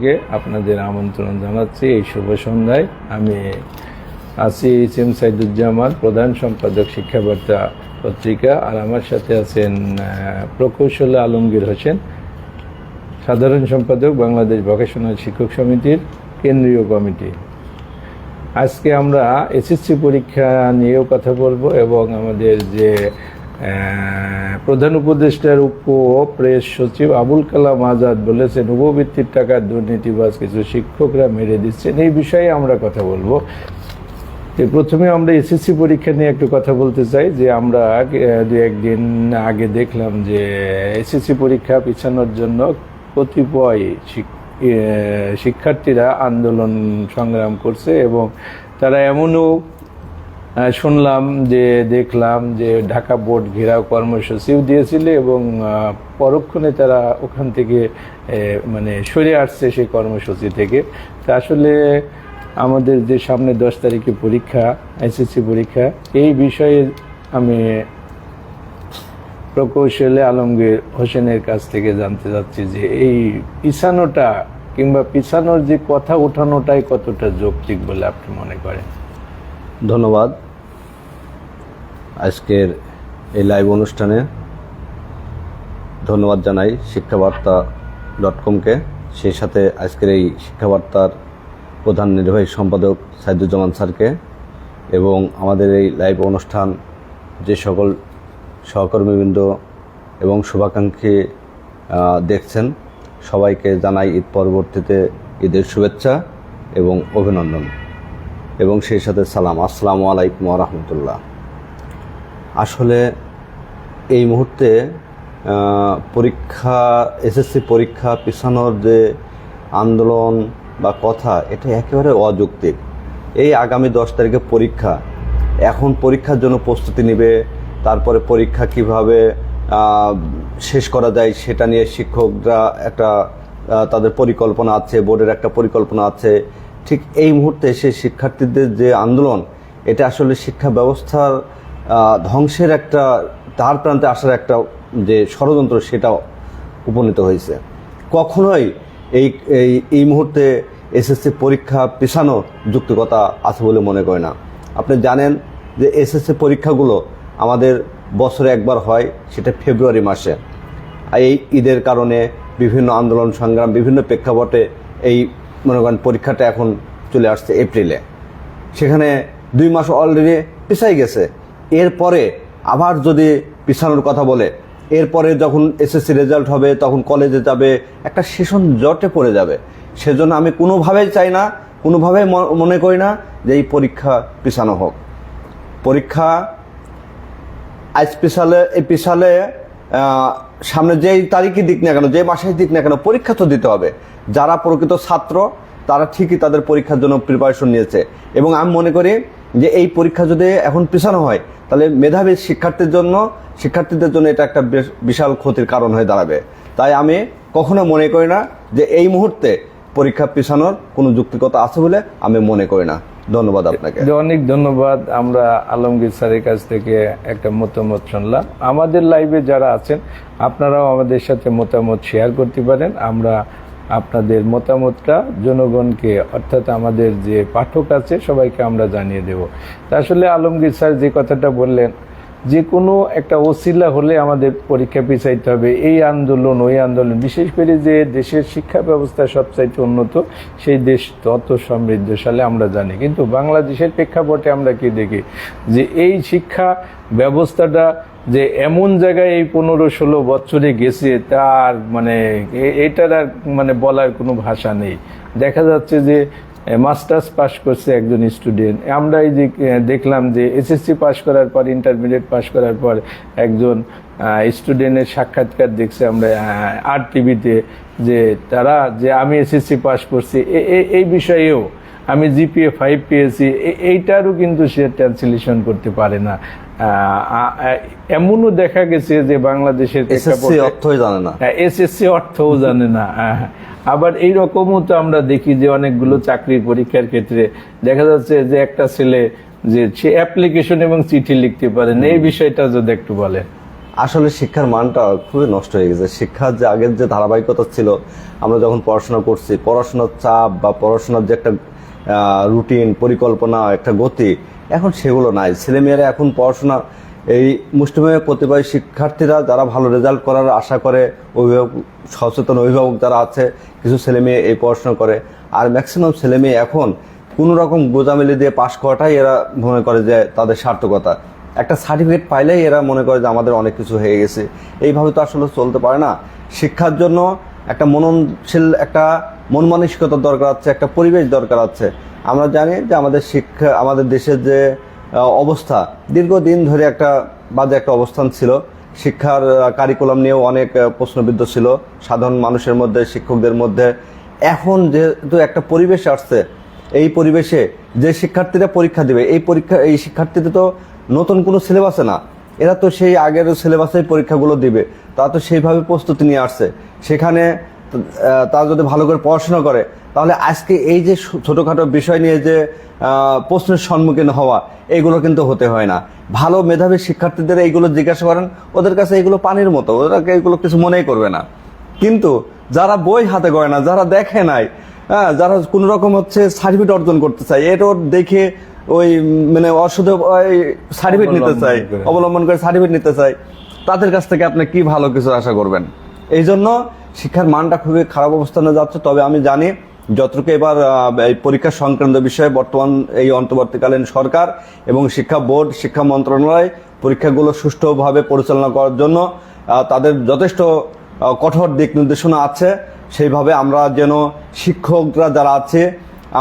থেকে আপনাদের আমন্ত্রণ জানাচ্ছি। এই শুভ সন্ধ্যায় আমি আছি এম সাইদুজ্জামান, প্রধান সম্পাদক শিক্ষাবার্তা পত্রিকা, আর আমার সাথে আছেন প্রকৌশলী আলমগীর হোসেন, সাধারণ সম্পাদক, বাংলাদেশ ভোকেশনাল শিক্ষক সমিতির কেন্দ্রীয় কমিটি। আজকে আমরা এসএসসি পরীক্ষা নিয়েও কথা বলব এবং আমাদের যে প্রধান উপদেষ্টার উপ প্রেস সচিব আবুল কালাম আজাদ বলেছেন উপবৃত্তির টাকার দুর্নীতিবাজ কিছু শিক্ষকরা মেরে দিচ্ছেন। এই বিষয়ে আমরা কথা বলব। প্রথমে আমরা এসএসসি পরীক্ষা নিয়ে একটু কথা বলতে চাই, যে আমরা দু একদিন আগে দেখলাম যে এসএসসি পরীক্ষা পিছানোর জন্য কতিপয় শিক- শিক্ষার্থীরা আন্দোলন সংগ্রাম করছে এবং তারা এমনও শুনলাম যে, দেখলাম যে ঢাকা বোর্ড ঘেরাও কর্মসূচিও দিয়েছিল এবং পরক্ষণে তারা ওখান থেকে মানে সরে আসছে সেই কর্মসূচি থেকে। তা আসলে আমাদের যে সামনে দশ তারিখে পরীক্ষা, এসএসসি পরীক্ষা, এই বিষয়ে আমি প্রকৌশলী আলমগীর হোসেনের কাছ থেকে জানতে চাচ্ছি যে, এই পিছানোটা কিংবা পিছানোর যে কথা ওঠানোটাই কতটা যৌক্তিক বলে আপনি মনে করেন? ধন্যবাদ। আজকের এই লাইভ অনুষ্ঠানে ধন্যবাদ জানাই শিক্ষাবার্তা ডট কমকে সেই সাথে আজকের এই শিক্ষাবার্তার প্রধান নির্বাহী সম্পাদক সাইদুজ্জামান স্যারকে এবং আমাদের এই লাইভ অনুষ্ঠান যে সকল সহকর্মীবৃন্দ এবং শুভাকাঙ্ক্ষী দেখছেন, সবাইকে জানাই ঈদ পরবর্তীতে ঈদের শুভেচ্ছা এবং অভিনন্দন। এবং সেই সাথে সালাম। আসসালামু আলাইকুম রহমতুল্লাহ। আসলে এই মুহূর্তে পরীক্ষা, এসএসসি পরীক্ষা পিছানোর যে আন্দোলন বা কথা, এটা একেবারে অযৌক্তিক। এই আগামী দশ তারিখে পরীক্ষা। এখন পরীক্ষার জন্য প্রস্তুতি নেবে, তারপরে পরীক্ষা কীভাবে শেষ করা যায় সেটা নিয়ে শিক্ষকরা একটা তাদের পরিকল্পনা আছে, বোর্ডের একটা পরিকল্পনা আছে। ঠিক এই মুহূর্তে সেই শিক্ষার্থীদের যে আন্দোলন, এটা আসলে শিক্ষা ব্যবস্থার ধ্বংসের একটা, তার প্রান্তে আসার একটা যে ষড়যন্ত্র, সেটাও উপনীত হয়েছে। কখনোই এই এই এই মুহূর্তে এসএসসি পরীক্ষা পেছানো যুক্তিকতা আছে বলে মনে করে না। আপনি জানেন যে এসএসসি পরীক্ষাগুলো আমাদের বছরে একবার হয়, সেটা ফেব্রুয়ারি মাসে। আর এই ঈদের কারণে বিভিন্ন আন্দোলন, সংগ্রাম, বিভিন্ন প্রেক্ষাপটে এই, মনে করেন, পরীক্ষাটা এখন চলে আসছে এপ্রিলে। সেখানে দুই মাস অলরেডি পিছাই গেছে। এরপরে আবার যদি পিছানোর কথা বলে, এরপরে যখন এসএসসি রেজাল্ট হবে, তখন কলেজে যাবে, একটা সেশন জটে পড়ে যাবে। সেজন্য আমি কোনোভাবেই চাই না, কোনোভাবেই মনে করি না যে এই পরীক্ষা পিছানো হোক। পরীক্ষা আজ পিছালে, এই পিছালে সামনে যেই তারিখই দিক না কেন যে মাসেই দিক না কেন, পরীক্ষা তো দিতে হবে। যারা প্রকৃত ছাত্র, তারা ঠিকই তাদের পরীক্ষার জন্য প্রিপারেশন নিয়েছে। এবং আমি মনে করি যে এই পরীক্ষা যদি এখন পিছানো হয়, তাহলে মেধাবী শিক্ষার্থীর জন্য, শিক্ষার্থীদের জন্য এটা একটা বেশ বিশাল ক্ষতির কারণ হয়ে দাঁড়াবে। তাই আমি কখনো মনে করি না যে এই মুহূর্তে পরীক্ষা পিছানোর কোনো যুক্তিকতা আছে বলে আমি মনে করি না। ধন্যবাদ আপনাকে। অনেক ধন্যবাদ, আমরা আলমগীর স্যারের কাছ থেকে একটা মতামত শুনলাম। আমাদের লাইভে যারা আছেন, আপনারাও আমাদের সাথে মতামত শেয়ার করতে পারেন। আমরা আপনাদের মতামতটা জনগণকে, অর্থাৎ আমাদের যে পাঠক আছে, সবাইকে আমরা জানিয়ে দেব। তা আসলে আলমগীর স্যার যে কথাটা বললেন যে কোনো একটা ওসিলা হলে আমাদের পরীক্ষা পিছাইতে হবে। এই আন্দোলন, ওই আন্দোলন, বিশেষ করে যে দেশের শিক্ষা ব্যবস্থা সবচাইতে উন্নত, সেই দেশ তত সমৃদ্ধশালী আমরা জানি। কিন্তু বাংলাদেশের প্রেক্ষাপটে আমরা কি দেখি? যে এই শিক্ষা ব্যবস্থাটা যে এমন জায়গায় এই পনেরো ষোলো বছরে গেছে, তার মানে এটার আর মানে বলার কোনো ভাষা নেই। দেখা যাচ্ছে যে মাস্টার্স পাস করছে একজন স্টুডেন্ট। আমরা এই যে দেখলাম যে এসএসসি পাস করার পর, ইন্টারমিডিয়েট পাস করার পর একজন স্টুডেন্টের সাক্ষাৎকার দেখছি আমরা আর টিভিতে যে তারা, যে আমি এসএসসি পাস করছি এই বিষয়েও আমি জিপিএ ফাইভ পেয়েছি এইটারও কিন্তু সে ট্রান্সলেশন করতে পারে না। এমনও দেখা গেছে যে বাংলাদেশের অর্থই জানে না। এসএসসি অর্থও জানে না আহ, আবার এই রকমও তো আমরা দেখি যে অনেকগুলো চাকরির পরীক্ষার ক্ষেত্রে দেখা যাচ্ছে যে একটা ছেলে যে সে অ্যাপ্লিকেশন এবং চিঠি লিখতে পারে এই বিষয়টা যদি একটু বলেন। আসলে শিক্ষার মানটা খুবই নষ্ট হয়ে গেছে। শিক্ষার যে আগের যে ধারাবাহিকতা ছিল আমরা যখন পড়াশোনা করছি পড়াশোনার চাপ বা পড়াশোনার যে একটা রুটিন পরিকল্পনা একটা গতি এখন সেগুলো নাই। ছেলেমেয়েরা এখন পড়াশোনা, এই মুষ্টিমেয় প্রতিভাী শিক্ষার্থীরা যারা ভালো রেজাল্ট করার আশা করে, অভিভাবক, সচেতন অভিভাবক যারা আছে, কিছু ছেলে মেয়ে এই পড়াশোনা করে। আর ম্যাক্সিমাম ছেলে মেয়ে এখন কোনো রকম গোজামিলি দিয়ে পাশ করাটাই এরা মনে করে যে তাদের সার্থকতা। একটা সার্টিফিকেট পাইলেই এরা মনে করে যে আমাদের অনেক কিছু হয়ে গেছে। এইভাবে তো আসলে চলতে পারে না। শিক্ষার জন্য একটা মননশীল একটা মন মানসিকতার দরকার আছে, একটা পরিবেশ দরকার আছে। আমরা জানি যে আমাদের শিক্ষা, আমাদের দেশের যে অবস্থা, দীর্ঘদিন ধরে একটা বাজে একটা অবস্থান ছিল। শিক্ষার কারিকুলাম নিয়েও অনেক প্রশ্নবিদ্ধ ছিল। সাধারণ মানুষের মধ্যে, শিক্ষকদের মধ্যে। এখন যেহেতু একটা পরিবেশ আসছে, এই পরিবেশে যে শিক্ষার্থীরা পরীক্ষা দিবে, এই পরীক্ষা, এই শিক্ষার্থীদের তো নতুন কোনো সিলেবাসে না। এরা তো সেই আগের সিলেবাসেই পরীক্ষাগুলো দিবে। তা তো সেইভাবে প্রস্তুতি নিয়ে আসছে। সেখানে তারা যদি ভালো করে পড়াশোনা করে তাহলে আজকে এই যে ছোটোখাটো বিষয় নিয়ে যে প্রশ্নের সম্মুখীন হওয়া এইগুলো কিন্তু হতে হয় না। ভালো মেধাবী শিক্ষার্থীদের এইগুলো জিজ্ঞাসা করেন ওদের কাছে এগুলো পানির মতো ওরা এগুলো কিছু মনেই করবে না। কিন্তু যারা বই হাতে করে না যারা দেখে নাই হ্যাঁ যারা কোনো রকম হচ্ছে সার্টিফিকেট অর্জন করতে চায় এটা দেখে ওই মানে অশুদ্ধ সার্টিফিকেট নিতে চায় অবলম্বন করে। অবলম্বন করে সার্টিফিকেট নিতে চায় তাদের কাছ থেকে আপনি কি ভালো কিছু আশা করবেন? এই জন্য শিক্ষার মানটা খুবই খারাপ অবস্থানে যাচ্ছে। তবে আমি জানি যতটুকু এবার এই পরীক্ষা সংক্রান্ত বিষয়ে বর্তমান এই অন্তর্বর্তীকালীন সরকার এবং শিক্ষা বোর্ড, শিক্ষা মন্ত্রণালয় পরীক্ষাগুলো সুষ্ঠুভাবে পরিচালনা করার জন্য তাদের যথেষ্ট কঠোর দিক নির্দেশনা আছে। সেইভাবে আমরা যেন শিক্ষকরা যারা আছে,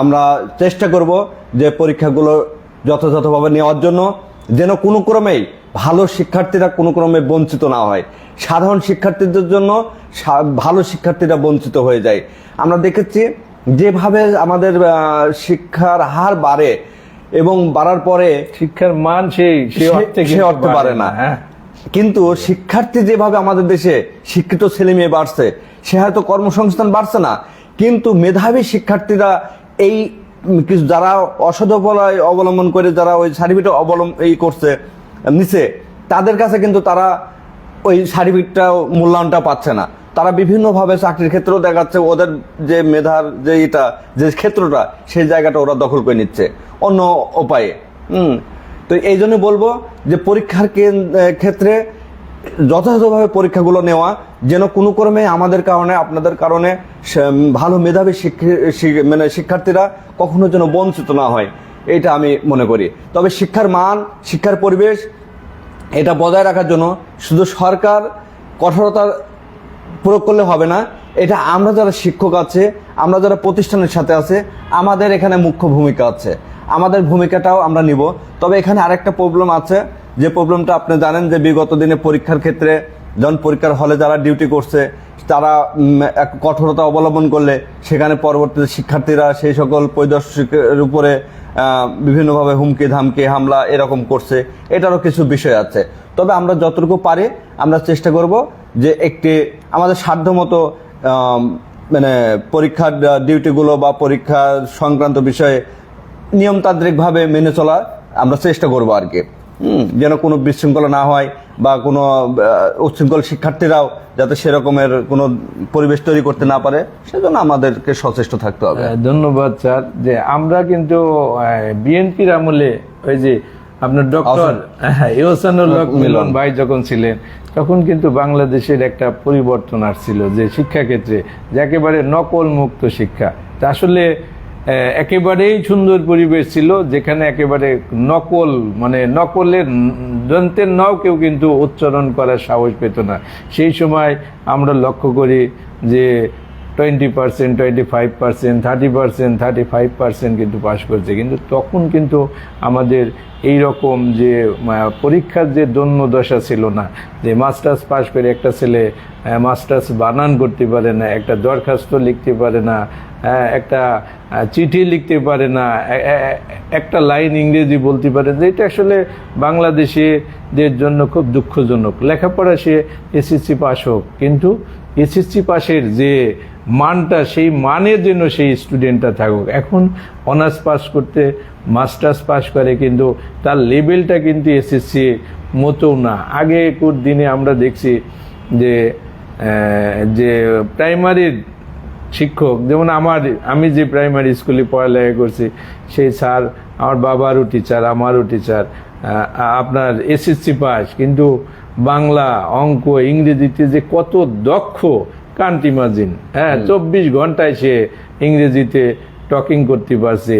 আমরা চেষ্টা করব যে পরীক্ষাগুলো যথাযথভাবে নেওয়ার জন্য। যেন কোনো ক্রমেই ভালো শিক্ষার্থীরা কোনো ক্রমে বঞ্চিত না হয়। সাধারণ শিক্ষার্থীদের জন্য ভালো শিক্ষার্থীরা বঞ্চিত হয়ে যায়। আমরা দেখেছি যেভাবে আমাদের শিক্ষার হার বাড়ে এবং বাড়ার পরে শিক্ষার মান সেই সে অর্থে পারে না। হ্যাঁ। কিন্তু শিক্ষার্থী যেভাবে আমাদের দেশে শিক্ষিত ছেলে মেয়ে বাড়ছে সে হয়তো কর্মসংস্থান বাড়ছে না কিন্তু মেধাবী শিক্ষার্থীরা এই কিছু যারা অসদ অবলম্বন করে যারা ওই সার্টিফিকেট অবলম্বন এই করছে নিচে, তাদের কাছে কিন্তু তারা ওই সার্টিফিকেটটা, মূল্যায়নটা পাচ্ছে না। তারা বিভিন্নভাবে চাকরির ক্ষেত্রেও দেখাচ্ছে, ওদের যে মেধার যে এটা যে ক্ষেত্রটা, সেই জায়গাটা ওরা দখল করে নিচ্ছে। অন্য উপায়ে। হুম। তো এই জন্য বলব যে পরীক্ষার ক্ষেত্রে যথাযথভাবে পরীক্ষাগুলো নেওয়া, যেন কোনো ক্রমে আমাদের কারণে, আপনাদের কারণে ভালো মেধাবী শিক্ষি- মানে শিক্ষার্থীরা কখনো যেন বঞ্চিত না হয়। এটা আমি মনে করি। তবে শিক্ষার মান, শিক্ষার পরিবেশ, এটা বজায় রাখার জন্য শুধু সরকার কঠোরতার প্রয়োগ করলে হবে না, এটা আমরা যারা শিক্ষক আছে, আমরা যারা প্রতিষ্ঠানের সাথে আছে, আমাদের এখানে মুখ্য ভূমিকা আছে। আমাদের ভূমিকাটাও আমরা নিব। তবে এখানে আরেকটা প্রবলেম আছে। যে প্রবলেমটা আপনি জানেন যে বিগত দিনে পরীক্ষার ক্ষেত্রে যখন পরীক্ষার হলে যারা ডিউটি করছে, তারা এক কঠোরতা অবলম্বন করলে সেখানে পরবর্তীতে শিক্ষার্থীরা সেই সকল পরিদর্শকের উপরে বিভিন্নভাবে হুমকি, ধামকি, হামলা এরকম করছে। এটারও কিছু বিষয় আছে। তবে আমরা যতটুকু পারি, আমরা চেষ্টা করব যে একটি আমাদের সাধ্যমতো মানে পরীক্ষার ডিউটিগুলো বা পরীক্ষা সংক্রান্ত বিষয়ে নিয়মতান্ত্রিকভাবে মেনে চলার আমরা চেষ্টা করব আর কি। যেন কোনো বিশৃঙ্খলা না হয়। বা কোনো উচ্ছৃঙ্খল শিক্ষার্থীরাও যাতে সেরকমের কোনো পরিবেশ তৈরি করতে না পারে সেজন্য আমাদেরকে সচেষ্ট থাকতে হবে। ধন্যবাদ স্যার। যে আমরা কিন্তু বিএনপির আমলে ওই যে আপনার ডক্টর ইহসানুল হক মিলন। ভাই যখন ছিলেন তখন কিন্তু বাংলাদেশের একটা পরিবর্তন আসছিল যে শিক্ষাক্ষেত্রে যে একেবারে নকল মুক্ত শিক্ষা আসলে একেবারেই সুন্দর পরিবেশ ছিল, যেখানে একেবারে নকল মানে নকলের দন্তের নাও কেউ কিন্তু উচ্চারণ করার সাহস পেত না। সেই সময় আমরা লক্ষ্য করি যে twenty percent, twenty five percent, thirty percent, thirty five percent কিন্তু পাশ করছে। কিন্তু তখন কিন্তু আমাদের এই রকম যে পরীক্ষার যে দন্য দশা ছিল না, যে মাস্টার্স পাশ করে একটা ছেলে মাস্টার্স বানান করতে পারে না, একটা দরখাস্ত লিখতে পারে না একটা চিঠি লিখতে পারে না একটা লাইন ইংরেজি বলতে পারে না। এটা আসলে বাংলাদেশিদের জন্য খুব দুঃখজনক লেখাপড়া সে এসএসসি পাস হোক, কিন্তু এসএসসি পাশের যে মানটা, সেই মানের জন্য সেই স্টুডেন্টটা থাকুক এখন অনার্স পাস করতে মাস্টার্স পাস করে, কিন্তু তার লেভেলটা কিন্তু এসএসসি মতো না আগে দিনে আমরা দেখছি যে যে প্রাইমারির শিক্ষক যেমন আমার আমি যে প্রাইমারি স্কুলে পড়ালেখা করছি সেই স্যার আমার বাবারও টিচার আমারও টিচার আপনার এসএসসি পাস কিন্তু বাংলা অঙ্ক ইংরেজিতে যে কত দক্ষ কান্ট ইমাজিন হ্যাঁ চব্বিশ ঘন্টায় সে ইংরেজিতে টকিং করতে পারছে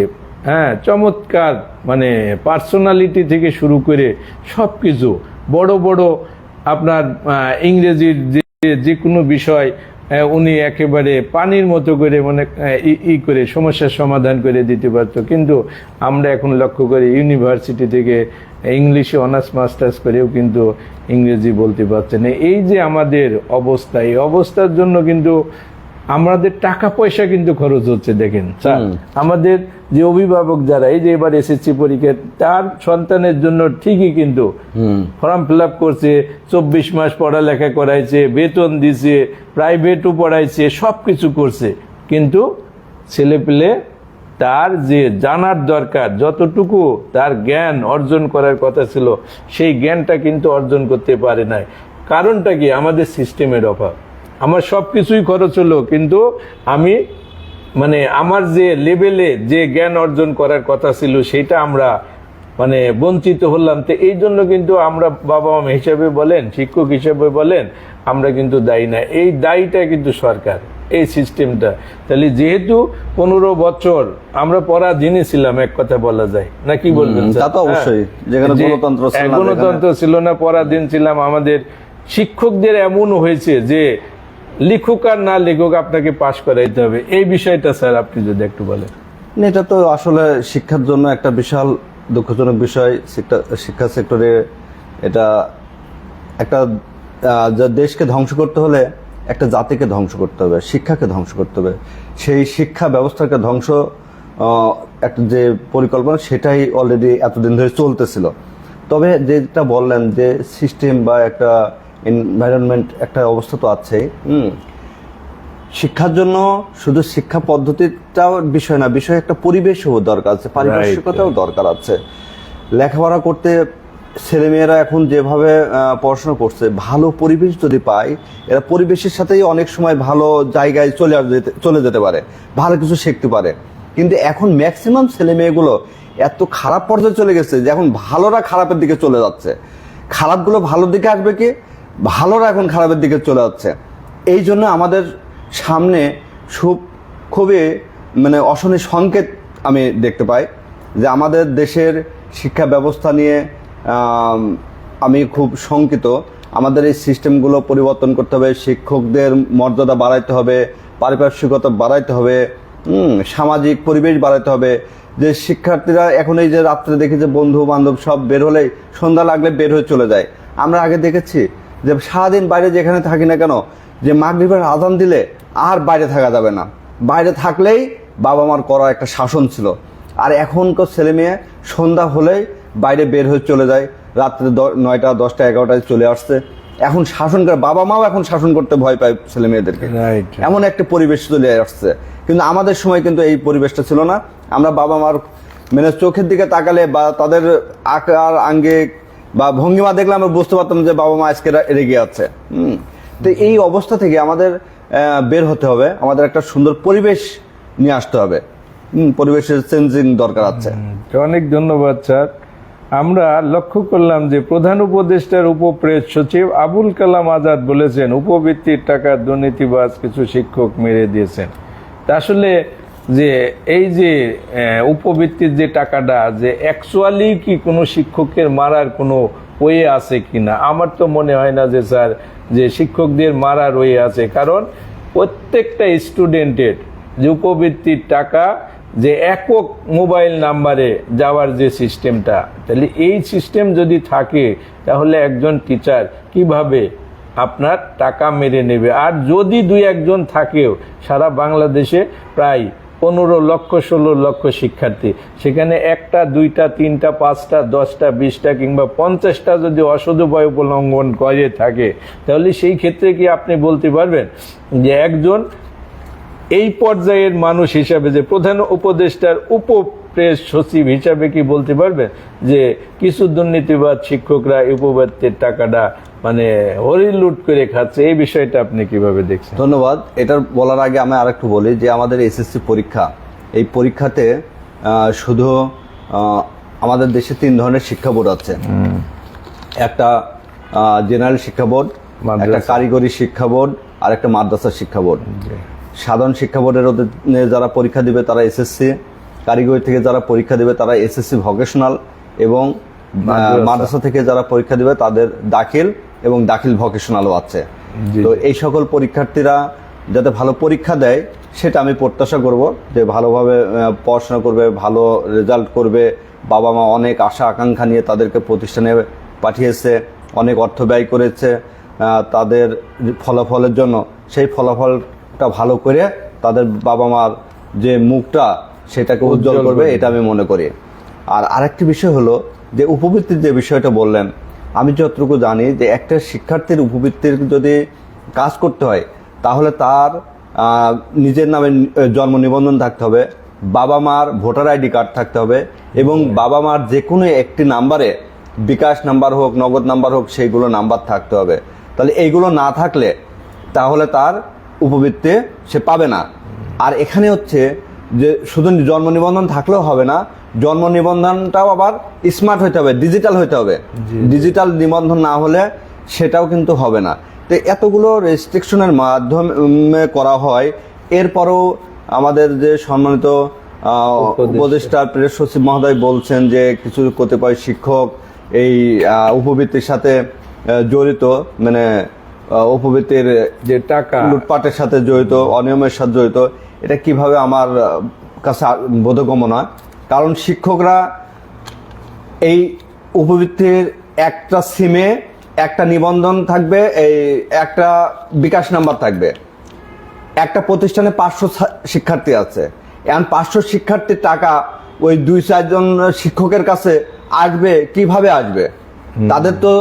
হ্যাঁ চমৎকার মানে পার্সোনালিটি থেকে শুরু করে সব কিছু বড় বড় আপনার ইংরেজির যে যে কোনো বিষয় উনি একেবারে পানির মতো করে মানে ই- ই করে সমস্যার সমাধান করে দিতে পারত। কিন্তু আমরা এখন লক্ষ্য করি ইউনিভার্সিটি থেকে ইংলিশে অনার্স, মাস্টার্স করেও কিন্তু ইংরেজি বলতে পারছে না। এই যে আমাদের অবস্থা, এই অবস্থার জন্য কিন্তু আমাদের টাকা পয়সা কিন্তু খরচ হচ্ছে দেখেন। আমাদের যে অভিভাবক যারা এই যে এবার এসএসসি পরীক্ষা তার সন্তানের জন্য ঠিকই কিন্তু ফর্ম ফিল আপ করছে চব্বিশ মাস পড়ালেখা করাইছে বেতন দিছে প্রাইভেটও পড়াইছে সব কিছু করছে। কিন্তু ছেলে পেলে তার যে জানার দরকার যতটুকু তার জ্ঞান অর্জন করার কথা ছিল সেই জ্ঞানটা কিন্তু অর্জন করতে পারে নাই। কারণটা কি? আমাদের সিস্টেমের অভাব। আমার সব কিছুই খরচ হলো কিন্তু আমি মানে আমার যে লেভেলে যে জ্ঞান অর্জন করার কথা ছিল সেটা আমরা মানে বঞ্চিত হলাম। তো এই জন্য কিন্তু আমরা বাবা মা হিসাবে বলেন শিক্ষক হিসাবে বলেন আমরা কিন্তু দায়ী না। এই দায়ীটা কিন্তু সরকার এই সিস্টেমটা তাহলে যেহেতু পনেরো বছর আমরা পরাধীনে ছিলাম এক কথা বলা যায়। না কি বলবেন তা তো অবশ্যই। হ্যাঁ। যেখানে গণতন্ত্র ছিল হ্যাঁ, না, গণতন্ত্র ছিল না পরাধীন ছিলাম আমাদের শিক্ষকদের এমন হয়েছে যে লিখুক আর না লিখুক আপনাকে পাশ করাইতে হবে। এই বিষয়টা স্যার আপনি যদি একটু বলেন। এটা তো আসলে শিক্ষার জন্য একটা বিশাল দুঃখজনক বিষয়। শিক্ষা সেক্টরে এটা একটা যা দেশকে ধ্বংস করতে হলে একটা জাতিকে ধ্বংস করতে হবে, শিক্ষাকে ধ্বংস করতে হবে। সেই শিক্ষা ব্যবস্থাকে ধ্বংস একটা যে পরিকল্পনা, সেটাই অলরেডি এতদিন ধরে চলতেছিল। তবে যেটা বললেন যে সিস্টেম বা একটা এনভায়রনমেন্ট একটা অবস্থা তো আছেই। হুম। শিক্ষার জন্য শুধু শিক্ষা পদ্ধতিটাও বিষয় না বিষয় একটা পরিবেশও দরকার আছে পারিপার্শ্বিকতাও দরকার আছে। লেখাপড়া করতে ছেলেমেয়েরা এখন যেভাবে পড়াশোনা করছে ভালো পরিবেশ যদি পায় এরা পরিবেশের সাথেই অনেক সময় ভালো জায়গায় চলে যেতে চলে যেতে পারে ভালো কিছু শিখতে পারে। কিন্তু এখন ম্যাক্সিমাম ছেলে মেয়েগুলো এত খারাপ পর্যায়ে চলে গেছে যে এখন ভালোরা খারাপের দিকে চলে যাচ্ছে। খারাপগুলো ভালোর দিকে আসবে কি? ভালোরা এখন খারাপের দিকে চলে যাচ্ছে। এই জন্য আমাদের সামনে খুব, খুবই মানে অশনি সংকেত আমি দেখতে পাই যে আমাদের দেশের শিক্ষা ব্যবস্থা নিয়ে, আমি খুব শঙ্কিত। আমাদের এই সিস্টেমগুলো পরিবর্তন করতে হবে, শিক্ষকদের মর্যাদা বাড়াইতে হবে, পারিপার্শ্বিকতা বাড়াইতে হবে সামাজিক পরিবেশ বাড়াইতে হবে। যে শিক্ষার্থীরা এখন এই যে রাত্রে দেখি যে বন্ধু বান্ধব সব বের হলেই সন্ধ্যা লাগলে বের হয়ে চলে যায়। আমরা আগে দেখেছি যে সারাদিন বাইরে যেখানে থাকি না কেন যে মাগরিবের আদান দিলে আর বাইরে থাকা যাবে না। বাইরে থাকলেই বাবা মার করা একটা শাসন ছিল। আর এখনকার ছেলে মেয়ে সন্ধ্যা হলেই বাইরে বের হয়ে চলে যায়। রাত্রে নয়টা দশটা এগারোটায় চলে আসছে। এখন শাসন করে বাবা মাও এখন শাসন করতে ভয় পায় ছেলে মেয়েদেরকে. এমন একটা পরিবেশ চলে আসছে। কিন্তু আমাদের সময় কিন্তু এই পরিবেশটা ছিল না। আমরা বাবা মার মানে চোখের দিকে তাকালে বা তাদের আকার আঙ্গিক বা ভঙ্গিমা দেখলে আমরা বুঝতে পারতাম যে বাবা মা আজকে রেগে হুম। তো এই অবস্থা থেকে আমাদের বের হতে হবে। আমাদের একটা সুন্দর পরিবেশ নিয়ে আসতে হবে। পরিবেশের চেঞ্জিং দরকার আছে। অনেক ধন্যবাদ, স্যার। আমরা লক্ষ্য করলাম যে প্রধান উপদেষ্টার উপপ্রেস সচিব আবুল কালাম আজাদ বলেছেন, উপবৃত্তির টাকা দুর্নীতিবাজ কিছু শিক্ষক মেরে দিয়েছেন। তা আসলে যে এই যে উপবৃত্তির যে টাকাটা, যে অ্যাকচুয়ালি কি কোনো শিক্ষকের মারার কোনো ওয়ে আছে কি না আমার তো মনে হয় না যে স্যার, যে শিক্ষকদের মারার ওয়ে আছে। কারণ প্রত্যেকটা স্টুডেন্টের যে উপবৃত্তির টাকা, যে একক মোবাইল নাম্বারে যাওয়ার যে সিস্টেমটা তাহলে এই সিস্টেম যদি থাকে, তাহলে একজন টিচার কীভাবে আপনার টাকা মেরে নেবে? আর যদি দুই একজন থাকেও, সারা বাংলাদেশে প্রায় পনেরো লক্ষ, ষোলো লক্ষ শিক্ষার্থী। সেখানে একটা, দুইটা, তিনটা, পাঁচটা, দশটা, বিশটা কিংবা পঞ্চাশটা যদি অসদুপায় উপলঙ্ঘন করে থাকে, তাহলে সেই ক্ষেত্রে কি আপনি বলতে পারবেন যে একজন এই পর্যায়ের মানুষ হিসাবে যে প্রধান উপদেষ্টার উপপ্রেস সচিব হিসাবে কি বলতে পারবেন? যে কিছু দুর্নীতিবাদ শিক্ষকরা উপবাদ্যের টাকাটা মানে হরিণ লুট করে খাচ্ছে এই বিষয়টা আপনি কীভাবে দেখছেন? ধন্যবাদ। এটার বলার আগে আমি আরেকটু বলি যে আমাদের এসএসসি পরীক্ষা এই পরীক্ষাতে শুধু আমাদের দেশে তিন ধরনের শিক্ষা বোর্ড আছে। একটা জেনারেল শিক্ষা বোর্ড একটা কারিগরি শিক্ষা বোর্ড আর একটা মাদ্রাসা শিক্ষা বোর্ড। সাধারণ শিক্ষা বোর্ডের অধীনে যারা পরীক্ষা দিবে তারা এসএসসি কারিগরি থেকে যারা পরীক্ষা দিবে তারা এসএসসি ভকেশনাল এবং মাদ্রাসা। মাদ্রাসা থেকে যারা পরীক্ষা দিবে তাদের দাখিল এবং দাখিল ভকেশনালও আছে। তো এই সকল পরীক্ষার্থীরা যাতে ভালো পরীক্ষা দেয় সেটা আমি প্রত্যাশা করব যে ভালোভাবে পড়াশোনা করবে ভালো রেজাল্ট করবে বাবা মা অনেক আশা আকাঙ্ক্ষা নিয়ে তাদেরকে প্রতিষ্ঠানে পাঠিয়েছে অনেক অর্থ ব্যয় করেছে তাদের ফলাফলের জন্য। সেই ফলাফলটা ভালো করে তাদের বাবা মার যে মুখটা সেটাকে উজ্জ্বল করবে। এটা আমি মনে করি। আর আরেকটি বিষয় হলো যে উপবৃত্তির যে বিষয়টা বললেন আমি যতটুকু জানি যে একটা শিক্ষার্থীর উপবৃত্তির যদি কাজ করতে হয় তাহলে তার নিজের নামে জন্ম নিবন্ধন থাকতে হবে বাবা মার ভোটার আইডি কার্ড থাকতে হবে এবং বাবা মার যে কোনো একটি নাম্বারে বিকাশ নাম্বার হোক নগদ নাম্বার হোক সেইগুলো নাম্বার থাকতে হবে। তাহলে এইগুলো না থাকলে তাহলে তার উপবৃত্তে সে পাবে না। আর এখানে হচ্ছে যে শুধু জন্ম নিবন্ধন থাকলেও হবে না জন্ম নিবন্ধনটাও আবার স্মার্ট হইতে হবে ডিজিটাল হইতে হবে। ডিজিটাল নিবন্ধন না হলে সেটাও কিন্তু হবে না। তো এতগুলো রেস্ট্রিকশনের মাধ্যমে করা হয় এরপরও আমাদের যে সম্মানিত। উপদেষ্টা। প্রেস সচিব মহোদয় বলছেন যে কিছু কতিপয় শিক্ষক এই উপবৃত্তির সাথে জড়িত মানে উপবৃত্তির যে টাকা। লুটপাটের সাথে জড়িত অনিয়মের সাথে জড়িত এটা কীভাবে আমার কাছে বোধগম্য নয়। কারণ শিক্ষকরা এই উপবৃত্তির একটা সিমে একটা নিবন্ধন থাকবে এই একটা বিকাশ নাম্বার থাকবে। একটা প্রতিষ্ঠানে পাঁচশো শিক্ষার্থী আছে। এখন পাঁচশো শিক্ষার্থীর টাকা ওই দুই চারজন শিক্ষকের কাছে আসবে কীভাবে আসবে? তাদের তো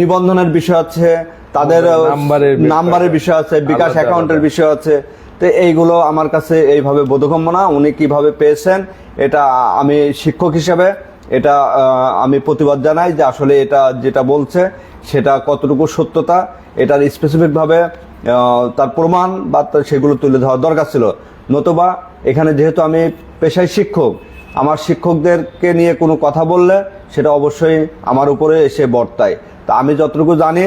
নিবন্ধনের বিষয় আছে তাদের নাম্বারের বিষয় আছে। বিকাশ অ্যাকাউন্টের বিষয় আছে। তো এইগুলো আমার কাছে এইভাবে বোধগম্য না। উনি কীভাবে পেয়েছেন, এটা আমি শিক্ষক হিসেবে এটা আমি প্রতিবাদ জানাই যে আসলে এটা যেটা বলছে, সেটা কতটুকু সত্যতা, এটার স্পেসিফিকভাবে তার প্রমাণ বা সেগুলো তুলে ধরা দরকার ছিল। নতুবা এখানে যেহেতু আমি পেশায় শিক্ষক, আমার শিক্ষকদেরকে নিয়ে কোনো কথা বললে সেটা অবশ্যই আমার উপরে এসে বর্তায়। তা আমি যতটুকু জানি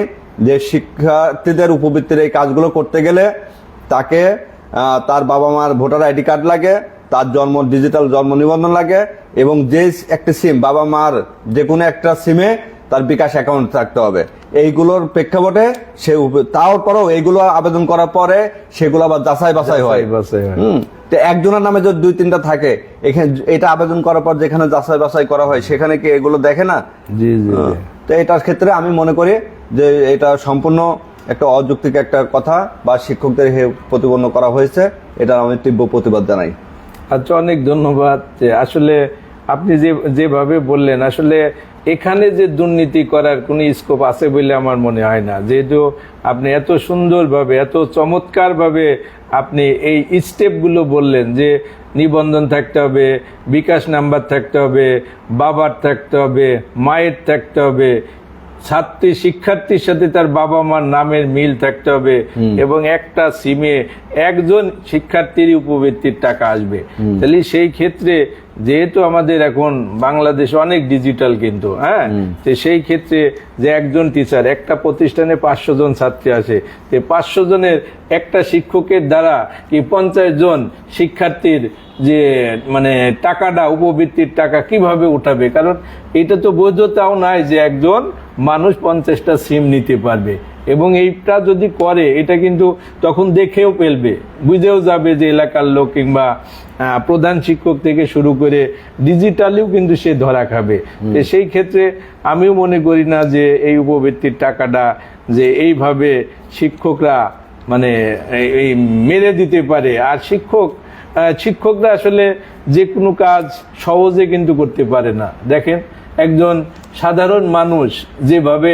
যে শিক্ষার্থীদের উপবৃত্তির এই কাজগুলো করতে গেলে তাকে তার বাবা মার ভোটার আইডি কার্ড লাগে তার জন্ম ডিজিটাল জন্ম নিবন্ধন লাগে এবং যে একটা সিম বাবা মার যে কোনো একটা সিমে তার বিকাশ অ্যাকাউন্ট থাকতে হবে। এইগুলোর প্রেক্ষাপটে সে তারপরেও এইগুলো আবেদন করার পরে সেগুলো আবার যাচাই বাছাই হয়। হয়। তো একজনের নামে যদি দুই তিনটা থাকে এখানে এটা আবেদন করার পর যেখানে যাচাই বাছাই করা হয় সেখানে কি এগুলো দেখে না? জি জি। তো এটার ক্ষেত্রে আমি মনে করি যে এটা সম্পূর্ণ একটা অযৌক্তিক একটা কথা বা শিক্ষকদের হে প্রতিপন্ন করা হয়েছে, এটা আমি তীব্র প্রতিবাদ জানাই। আচ্ছা অনেক ধন্যবাদ। আসলে আপনি যে, যেভাবে বললেন, আসলে এখানে যে দুর্নীতি করার কোনো স্কোপ আছে বলে আমার মনে হয় না। যেহেতু আপনি এত সুন্দরভাবে, এত চমৎকারভাবে আপনি এই স্টেপগুলো বললেন যে নিবন্ধন থাকতে হবে, বিকাশ নাম্বার থাকতে হবে, বাবার থাকতে হবে, মায়ের থাকতে হবে ছাত্রী শিক্ষার্থীর সাথে তার বাবা মার নামের মিল থাকতে হবে এবং একটা সিমে একজন শিক্ষার্থীর উপবৃত্তির টাকা আসবে। তাহলে সেই ক্ষেত্রে যেহেতু আমাদের এখন বাংলাদেশ অনেক ডিজিটাল কিন্তু হ্যাঁ? তো সেই ক্ষেত্রে যে একজন টিচার একটা প্রতিষ্ঠানে পাঁচশো জন ছাত্রী আছে তো পাঁচশো জনের একটা শিক্ষকের দ্বারা কি পঞ্চাশ জন শিক্ষার্থীর যে মানে টাকাটা উপবৃত্তির টাকা কীভাবে উঠাবে? কারণ এটা তো বৈধতাও নাই যে একজন মানুষ পঞ্চাশটা সিম নিতে পারবে। এবং এইটা যদি করে এটা কিন্তু তখন দেখেও ফেলবে বুঝেও যাবে যে এলাকার লোক কিংবা প্রধান শিক্ষক থেকে শুরু করে ডিজিটালিও কিন্তু সে ধরা খাবে। সেই ক্ষেত্রে আমিও মনে করি না যে এই উপবৃত্তির টাকাটা যে এইভাবে শিক্ষকরা মানে এই- এই মেরে দিতে পারে। আর শিক্ষক শিক্ষকরা আসলে যে কোনো কাজ সহজে কিন্তু করতে পারে না। দেখেন একজন সাধারণ মানুষ যেভাবে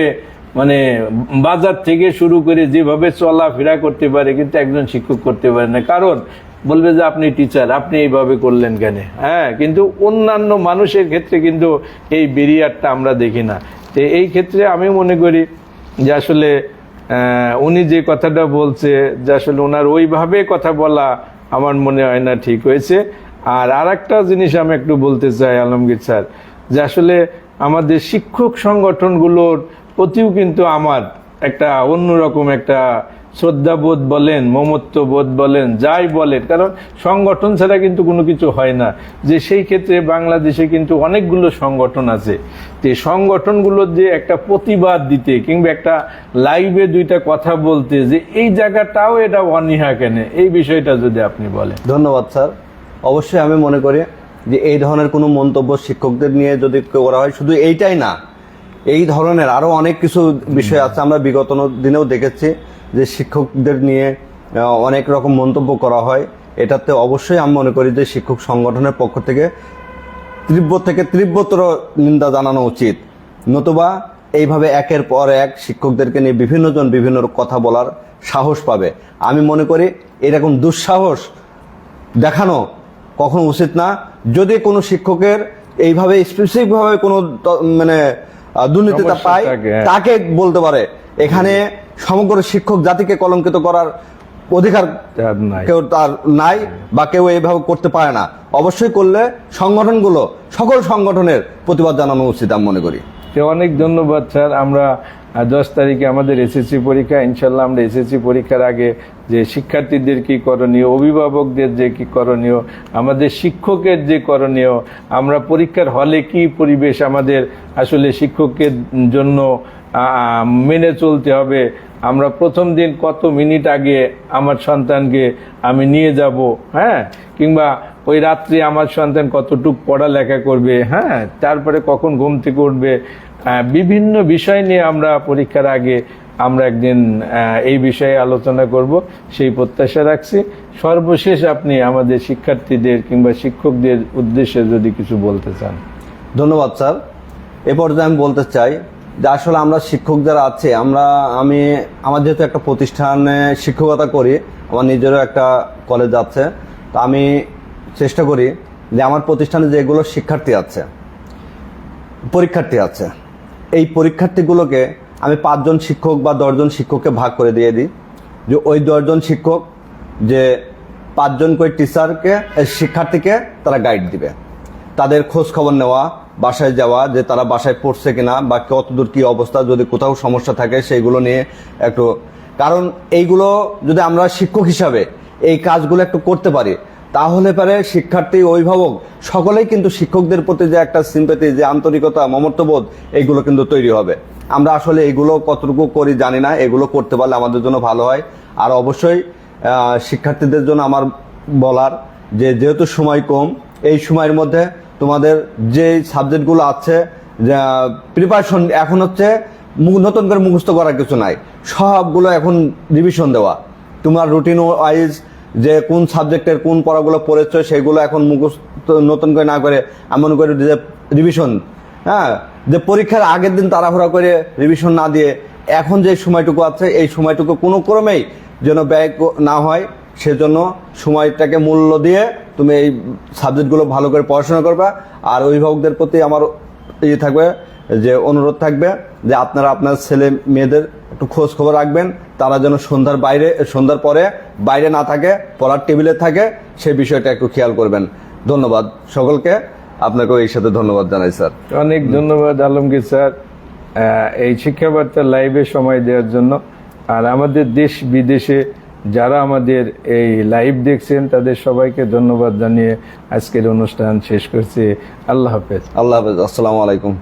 মানে বাজার থেকে শুরু করে যেভাবে চলাফেরা করতে পারে, কিন্তু একজন শিক্ষক করতে পারে না। কারণ বলবে যে আপনি টিচার আপনি এইভাবে করলেন কেন? হ্যাঁ কিন্তু অন্যান্য মানুষের ক্ষেত্রে কিন্তু এই বেরিয়ারটা আমরা দেখি না। তো এই ক্ষেত্রে আমি মনে করি যে আসলে উনি যে কথাটা বলছে, যে আসলে ওনার ওইভাবে কথা বলা আমার মনে হয় না ঠিক হয়েছে। আর আর একটা জিনিস আমি একটু বলতে চাই, আলমগীর স্যার, যে আসলে আমাদের শিক্ষক সংগঠনগুলোর প্রতিও কিন্তু আমার একটা অন্যরকম একটা শ্রদ্ধাবোধ বলেন, মমত্ববোধ বলেন, যাই বলেন, কারণ সংগঠন ছাড়া কিন্তু কোনো কিছু হয় না। যে সেই ক্ষেত্রে বাংলাদেশে কিন্তু অনেকগুলো সংগঠন আছে। যে সংগঠনগুলোর যে একটা প্রতিবাদ দিতে কিংবা একটা লাইভে দুইটা কথা বলতে যে এই জায়গাটাও এটা অনীহা কেন? এই বিষয়টা যদি আপনি বলেন। ধন্যবাদ, স্যার। অবশ্যই আমি মনে করি যে এই ধরনের কোনো মন্তব্য শিক্ষকদের নিয়ে যদি করা হয়, শুধু এইটাই না এই ধরনের আরও অনেক কিছু বিষয় আছে আমরা বিগত দিনেও দেখেছি যে শিক্ষকদের নিয়ে অনেক রকম মন্তব্য করা হয়। এটাতে অবশ্যই আমি মনে করি যে শিক্ষক সংগঠনের পক্ষ থেকে তীব্র থেকে তীব্রতর নিন্দা জানানো উচিত। নতুবা এইভাবে একের পর এক শিক্ষকদেরকে নিয়ে বিভিন্নজন বিভিন্ন কথা বলার সাহস পাবে। আমি মনে করি এরকম দুঃসাহস দেখানো কখনো উচিত না। যদি কোনো শিক্ষকের এইভাবে স্পেসিফিকভাবে কোনো মানে দুর্নীতিটা পায় হ্যাঁ। তাকে বলতে পারে। এখানে সমগ্র শিক্ষক জাতিকে কলঙ্কিত করার অধিকার কেউ তার নাই বা কেউ এইভাবে করতে পারে না। অবশ্যই করলে সংগঠনগুলো সকল সংগঠনের প্রতিবাদ জানানো উচিত আমি মনে করি। অনেক ধন্যবাদ স্যার। আমরা দশ তারিখে আমাদের এসএসসি পরীক্ষা, ইনশাল্লাহ আমরা এসএসসি পরীক্ষার আগে যে শিক্ষার্থীদের কি করণীয়, অভিভাবকদের যে কি করণীয়, আমাদের শিক্ষকের যে করণীয়, আমরা পরীক্ষার হলে কি পরিবেশ আমাদের আসলে শিক্ষকের জন্য মেনে চলতে হবে, আমরা প্রথম দিন কত মিনিট আগে আমার সন্তানকে আমি নিয়ে যাব হ্যাঁ? কিংবা ওই রাত্রে আমার সন্তান কতটুক পড়ালেখা করবে হ্যাঁ? তারপরে কখন ঘুম থেকে উঠবে বিভিন্ন বিষয় নিয়ে আমরা পরীক্ষার আগে আমরা একদিন এই বিষয়ে আলোচনা করব, সেই প্রত্যাশা রাখছি। সর্বশেষ আপনি আমাদের শিক্ষার্থীদের কিংবা শিক্ষকদের উদ্দেশ্যে যদি কিছু বলতে চান। ধন্যবাদ, স্যার। এ পর্যায়ে আমি বলতে চাই যে আসলে আমরা শিক্ষক যারা আছে, আমরা, আমি, আমার যেহেতু একটা প্রতিষ্ঠানে শিক্ষকতা করি, আমার নিজেরও একটা কলেজ আছে, তো আমি চেষ্টা করি যে আমার প্রতিষ্ঠানে যেগুলো শিক্ষার্থী আছে, পরীক্ষার্থী আছে এই পরীক্ষার্থীগুলোকে আমি পাঁচজন শিক্ষক বা দশজন শিক্ষককে ভাগ করে দিয়ে দিই। যে ওই দশজন শিক্ষক যে পাঁচজন করে টিচারকে শিক্ষার্থীকে তারা গাইড দিবে। তাদের খোঁজ খবর নেওয়া, বাসায় যাওয়া, যে তারা বাসায় পড়ছে কিনা বা কতদূর কি অবস্থা, যদি কোথাও সমস্যা থাকে সেইগুলো নিয়ে একটু কারণ এইগুলো যদি আমরা শিক্ষক হিসাবে এই কাজগুলো একটু করতে পারি তাহলে পারে শিক্ষার্থী, অভিভাবক, সকলেই কিন্তু শিক্ষকদের প্রতি যে একটা সিম্পেথি যে আন্তরিকতা, মমত্ববোধ, এইগুলো কিন্তু তৈরি হবে। আমরা আসলে এগুলো কতটুকু করি জানি না, এগুলো করতে পারলে আমাদের জন্য ভালো হয়। আর অবশ্যই শিক্ষার্থীদের জন্য আমার বলার যে যেহেতু সময় কম, এই সময়ের মধ্যে তোমাদের যে সাবজেক্টগুলো আছে প্রিপারেশন এখন হচ্ছে নতুন করে মুখস্থ করার কিছু নাই। সবগুলো এখন রিভিশন দেওয়া। তোমার রুটিন ওয়াইজ যে কোন সাবজেক্টের কোন পড়াগুলো পড়েছো সেগুলো এখন মুখস্থ নতুন করে না করে এমন করে যে রিভিশন হ্যাঁ? যে পরীক্ষার আগের দিন তাড়াহুড়া করে রিভিশন না দিয়ে এখন যে সময়টুকু আছে, এই সময়টুকু কোনো ক্রমেই যেন ব্যয় না হয়, সেজন্য সময়টাকে মূল্য দিয়ে তুমি এই সাবজেক্টগুলো ভালো করে পড়াশোনা করবা। আর অভিভাবকদের প্রতি আমার ইয়ে থাকবে, যে অনুরোধ থাকবে যে আপনারা আপনার ছেলে মেয়েদের একটু খোঁজ খবর রাখবেন তারা যেন সন্ধ্যার বাইরে সন্ধ্যার পরে বাইরে না থাকে পড়ার টেবিলে থাকে সেই বিষয়টা একটু খেয়াল করবেন। ধন্যবাদ সকলকে। আপনাকেও এই সাথে ধন্যবাদ জানাই স্যার। অনেক ধন্যবাদ আলমগীর স্যার এই শিক্ষা বার্তা লাইভে সময় দেওয়ার জন্য। আর আমাদের দেশ বিদেশে যারা আমাদের এই লাইভ দেখছেন তাদের সবাইকে ধন্যবাদ জানিয়ে আজকের অনুষ্ঠান শেষ করছি। আল্লাহ হাফেজ। আল্লাহ হাফেজ আসসালামু আলাইকুম।